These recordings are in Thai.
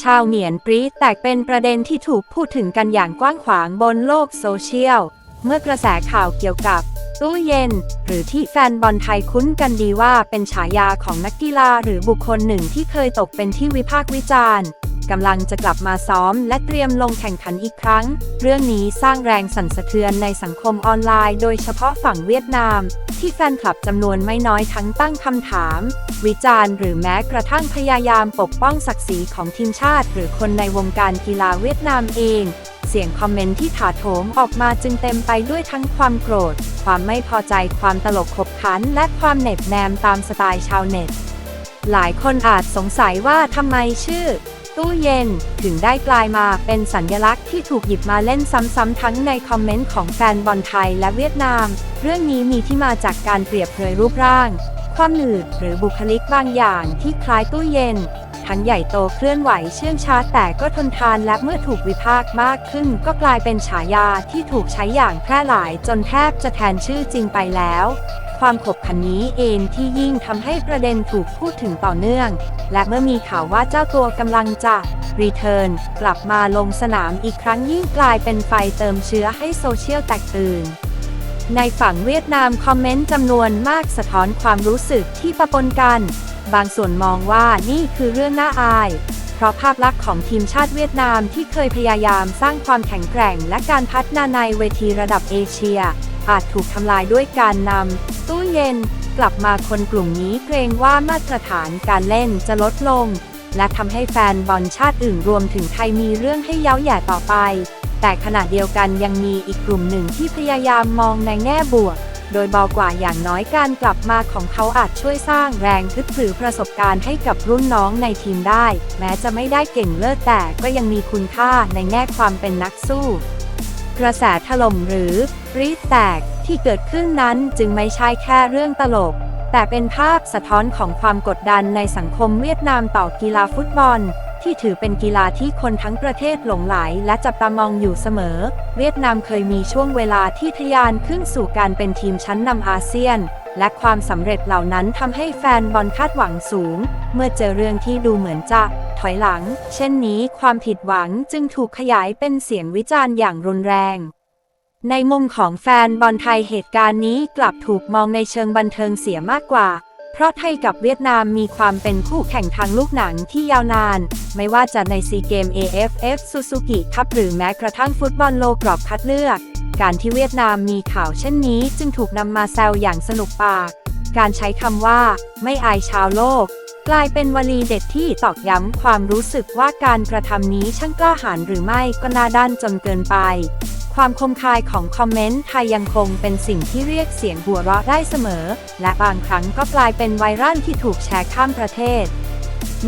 ชาวเหมียนปรีแตกเป็นประเด็นที่ถูกพูดถึงกันอย่างกว้างขวางบนโลกโซเชียล เมื่อกระแสข่าวเกี่ยวกับ ตู้เย็น หรือที่แฟนบอลไทยคุ้นกันดีว่าเป็นฉายาของนักกีฬาหรือบุคคลหนึ่งที่เคยตกเป็นที่วิพากษ์วิจารณ์ กำลังจะกลับมาซ้อม และเตรียมลงแข่งขันอีกครั้ง เรื่องนี้สร้างแรงสั่นสะเทือนในสังคมออนไลน์ โดยเฉพาะฝั่งเวียดนาม ที่แฟนคลับจำนวนไม่น้อยทั้งตั้งคำถาม วิจารณ์หรือแม้กระทั่งพยายามปกป้องศักดิ์ศรีของทีมชาติ หรือคนในวงการกีฬาเวียดนามเองเสียงคอมเมนต์ที่ถาโถมออกมาจึงเต็มไปด้วยทั้งความโกรธ ความไม่พอใจ ความตลกขบขัน และความเหน็บแนมตามสไตล์ชาวเน็ต หลายคนอาจสงสัยว่าทำไมชื่อ ตู้เย็น ถึงได้กลายมาเป็นสัญลักษณ์ที่ถูกหยิบมาเล่นซ้ำๆทั้งในคอมเมนต์ของแฟนบอลไทยและเวียดนาม เรื่องนี้มีที่มาจากการเปรียบเผยรูปร่าง ความหนืดหรือบุคลิกบางอย่างที่คล้ายตู้เย็น ทั้งใหญ่โตเคลื่อนไหวเชื่องช้าแต่ก็ทนทานและเมื่อถูกวิพากษ์มากขึ้น ก็กลายเป็นฉายาที่ถูกใช้อย่างแพร่หลายจนแทบจะแทนชื่อจริงไปแล้ว ความขบขันนี้เองที่ยิ่งทำให้ประเด็นถูกพูดถึงต่อเนื่อง และเมื่อมีข่าวว่าเจ้าตัวกำลังจะรีเทิร์นกลับมาลงสนามอีกครั้งยิ่งกลายเป็นไฟเติมเชื้อให้โซเชียลแตกตื่น ในฝั่งเวียดนามคอมเมนต์จำนวนมากสะท้อนความรู้สึกที่ปะปนกัน บางส่วนมองว่านี่คือเรื่องน่าอาย เพราะภาพลักษณ์ของทีมชาติเวียดนามที่เคยพยายามสร้างความแข็งแกร่งและการพัฒนาในเวทีระดับเอเชีย อาจถูกทำลายด้วยการนำตู้เย็น กลับมาคนกลุ่มนี้เกรงว่ามาตรฐานการเล่นจะลดลง และทำให้แฟนบอลชาติอื่นรวมถึงไทยมีเรื่องให้เย้าแย่ต่อไป แต่ขณะเดียวกันยังมีอีกกลุ่มหนึ่งที่พยายามมองในแง่บวกโดยเบากว่าอย่างน้อยการกลับมาของเขาอาจช่วยสร้างแรงทึกหรือประสบการณ์ให้กับรุ่นน้องในทีมได้ แม้จะไม่ได้เก่งเลิศแต่ก็ยังมีคุณค่าในแง่ความเป็นนักสู้ กระแสถล่มหรือรีแตกที่เกิดขึ้นนั้นจึงไม่ใช่แค่เรื่องตลก แต่เป็นภาพสะท้อนของความกดดันในสังคมเวียดนามต่อกีฬาฟุตบอล ที่ถือเป็นกีฬาที่คนทั้งประเทศหลงไหลและจับตามองอยู่เสมอ เวียดนามเคยมีช่วงเวลาที่ทะยานขึ้นสู่การเป็นทีมชั้นนำอาเซียน และความสำเร็จเหล่านั้นทำให้แฟนบอลคาดหวังสูง เมื่อเจอเรื่องที่ดูเหมือนจะถอยหลัง เช่นนี้ความผิดหวังจึงถูกขยายเป็นเสียงวิจารณ์อย่างรุนแรง ในมุมของแฟนบอลไทยเหตุการณ์นี้กลับถูกมองในเชิงบันเทิงเสียมากกว่า เพราะไทยกับเวียดนามมีความเป็นคู่แข่งทางลูกหนังที่ยาวนาน ไม่ว่าจะในซีเกม AFF Suzuki คัพหรือแม้กระทั่งฟุตบอลโลกรอบคัดเลือก การที่เวียดนามมีข่าวเช่นนี้จึงถูกนำมาแซวอย่างสนุกปาก การใช้คำว่า ไม่อายชาวโลก กลายเป็นวลีเด็ดที่ตอกย้ำความรู้สึกว่าการกระทำนี้ช่างกล้าหาญหรือไม่ก็น่าด้านจนเกินไป ความคมคายของคอมเมนต์ไทยยังคงเป็นสิ่งที่เรียกเสียงหัวเราะได้เสมอ และบางครั้งก็กลายเป็นไวรัลที่ถูกแชร์ข้ามประเทศ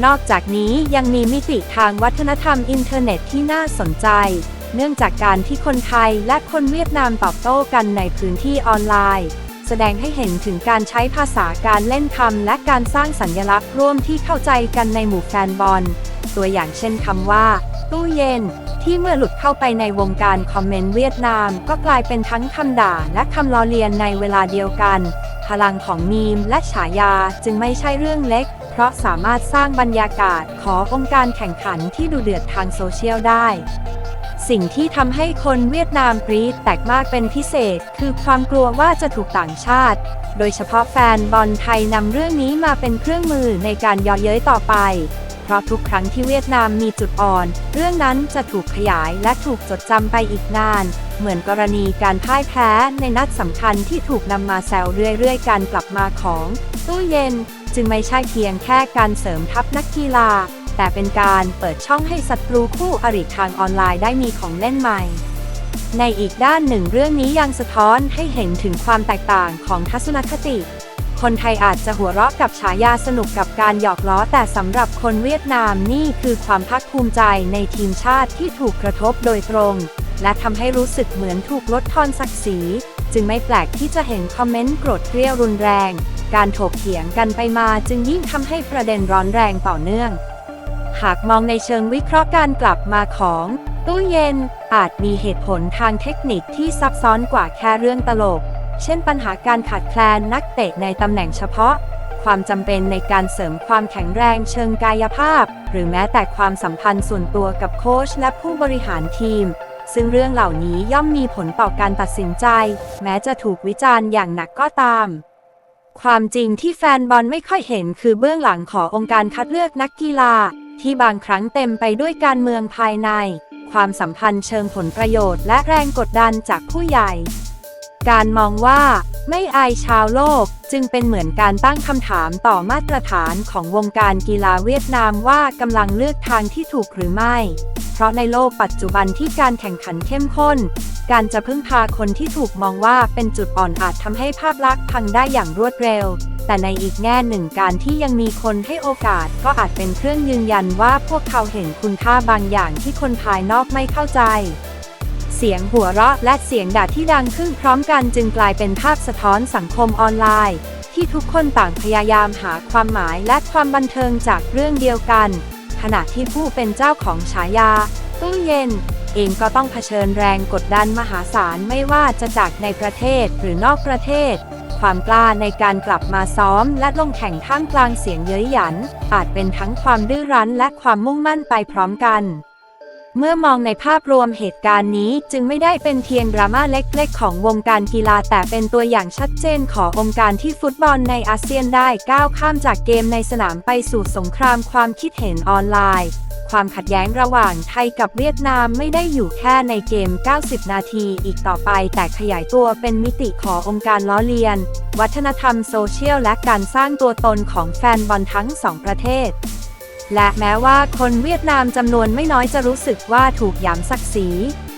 นอกจากนี้ยังมีมิติทางวัฒนธรรมอินเทอร์เน็ตที่น่าสนใจ เนื่องจากการที่คนไทยและคนเวียดนามตอบโต้กันในพื้นที่ออนไลน์ แสดงให้เห็นถึงการใช้ภาษาการเล่นคำและการสร้างสัญลักษณ์ร่วมที่เข้าใจกันในหมู่แฟนบอล ตัวอย่างเช่นคำว่า ตู้เย็น ที่เมื่อหลุดเข้าไปในวงการคอมเมนต์เวียดนาม ก็กลายเป็นทั้งคำด่าและคำล้อเลียนในเวลาเดียวกัน พลังของมีมและฉายาจึงไม่ใช่เรื่องเล็กเพราะสามารถสร้างบรรยากาศขององค์การแข่งขันที่ดูเดือดทางโซเชียลได้ สิ่งที่ทำให้คนเวียดนามปรีดแตกมากเป็นพิเศษ คือความกลัวว่าจะถูกต่างชาติ โดยเฉพาะแฟนบอลไทยนำเรื่องนี้มาเป็นเครื่องมือในการย่อเย้ยต่อไป เพราะทุกครั้งที่เวียดนามมีจุดอ่อน เรื่องนั้นจะถูกขยายและถูกจดจำไปอีกนาน เหมือนกรณีการพ่ายแพ้ในนัดสำคัญที่ถูกนำมาแซวเรื่อยๆ การกลับมาของ ตู้เย็น จึงไม่ใช่เพียงแค่การเสริมทัพนักกีฬา แต่เป็นการเปิดช่องให้ศัตรูคู่อริทางออนไลน์ได้มีของเล่นใหม่ ในอีกด้านหนึ่งเรื่องนี้ยังสะท้อนให้เห็นถึงความแตกต่างของทัศนคติ คนไทยอาจจะหัวเราะกับฉายาสนุกกับการหยอกล้อ แต่สำหรับคนเวียดนามนี่คือความภาคภูมิใจในทีมชาติที่ถูกกระทบโดยตรง และทำให้รู้สึกเหมือนถูกลดทอนศักดิ์ศรีจึงไม่แปลกที่จะเห็นคอมเมนต์โกรธเกรี้ยวรุนแรง การถกเถียงกันไปมาจึงยิ่งทำให้ประเด็นร้อนแรงต่อเนื่อง หากมองในเชิงวิเคราะห์การกลับมาของ ตู้เย็น อาจมีเหตุผลทางเทคนิคที่ซับซ้อนกว่าแค่เรื่องตลก เช่นปัญหาการขาดแคลนนักเตะในตำแหน่งเฉพาะ ความจำเป็นในการเสริมความแข็งแรงเชิงกายภาพ หรือแม้แต่ความสัมพันธ์ส่วนตัวกับโค้ชและผู้บริหารทีม ซึ่งเรื่องเหล่านี้ย่อมมีผลต่อการตัดสินใจ แม้จะถูกวิจารณ์อย่างหนักก็ตามความจริงที่แฟนบอลไม่ค่อยเห็นคือเบื้องหลังขององค์การคัดเลือกนักกีฬา ที่บางครั้งเต็มไปด้วยการเมืองภายใน ความสัมพันธ์เชิงผลประโยชน์และแรงกดดันจากผู้ใหญ่ การมองว่าไม่อายชาวโลกจึงเป็นเหมือนการตั้งคำถามต่อมาตรฐานของวงการกีฬาเวียดนามว่ากำลังเลือกทางที่ถูกหรือไม่ เพราะในโลกปัจจุบันที่การแข่งขันเข้มข้น การจะพึ่งพาคนที่ถูกมองว่าเป็นจุดอ่อนอาจทำให้ภาพลักษณ์พังได้อย่างรวดเร็ว แต่ในอีกแง่หนึ่งการที่ยังมีคนให้โอกาสก็อาจเป็นเครื่องยืนยันว่าพวกเขาเห็นคุณค่าบางอย่างที่คนภายนอกไม่เข้าใจ เสียงหัวเราะและเสียงด่าที่ดังขึ้นพร้อมกันจึงกลายเป็นภาพสะท้อนสังคมออนไลน์ ที่ทุกคนต่างพยายามหาความหมายและความบันเทิงจากเรื่องเดียวกัน ขณะที่ผู้เป็นเจ้าของฉายาตู้เย็นเองก็ต้องเผชิญแรงกดดันมหาศาลไม่ว่าจะจากในประเทศหรือนอกประเทศ ความกล้าในการกลับมาซ้อม และลงแข่งท่ามกลางเสียงเย้ยหยัน อาจเป็นทั้งความดื้อรั้นและความมุ่งมั่นไปพร้อมกัน เมื่อมองในภาพรวมเหตุการณ์นี้จึงไม่ได้เป็นเพียงดราม่าเล็กๆ ของวงการกีฬาแต่เป็นตัวอย่างชัดเจนขององค์การที่ฟุตบอลในอาเซียนได้ก้าวข้ามจากเกมในสนามไปสู่สงครามความคิดเห็นออนไลน์ ความขัดแย้งระหว่างไทยกับเวียดนามไม่ได้อยู่แค่ในเกม 90 นาทีอีกต่อไป แต่ขยายตัวเป็นมิติขององค์การล้อเลียน วัฒนธรรมโซเชียลและการสร้างตัวตนของแฟนบอลทั้งสองประเทศ และแม้ว่าคนเวียดนามจำนวนไม่น้อยจะรู้สึกว่าถูกหยามศักดิ์ศรี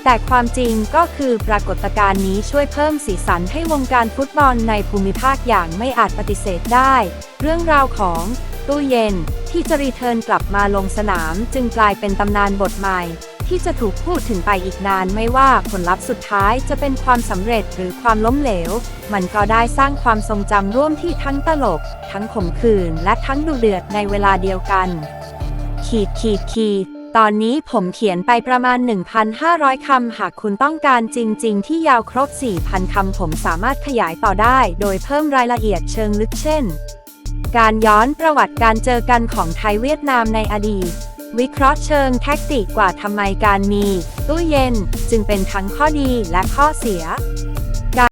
แต่ความจริงก็คือปรากฏการณ์นี้ช่วยเพิ่มสีสันให้วงการฟุตบอลในภูมิภาคอย่างไม่อาจปฏิเสธได้ เรื่องราวของตู้เย็นที่จะรีเทิร์นกลับมาลงสนามจึงกลายเป็นตำนานบทใหม่ ที่จะถูกพูดถึงไปอีกนานไม่ว่าผลลัพธ์สุดท้ายจะเป็นความสำเร็จหรือความล้มเหลว มันก็ได้สร้างความทรงจำร่วมที่ทั้งตลก ทั้งขมขื่นและทั้งดุเดือดในเวลาเดียวกัน ขีดขีดขีดตอนนี้ผมเขียนไปประมาณ 1,500 คำ หากคุณต้องการจริง ๆ ที่ยาวครบ 4,000 คำ ผมสามารถขยายต่อได้ โดยเพิ่มรายละเอียดเชิงลึกเช่น การย้อนประวัติการเจอกันของไทยเวียดนามในอดีต วิเคราะห์เชิงแท็กติกกว่าทำไมการมีตู้เย็นจึงเป็นทั้งข้อดีและข้อเสีย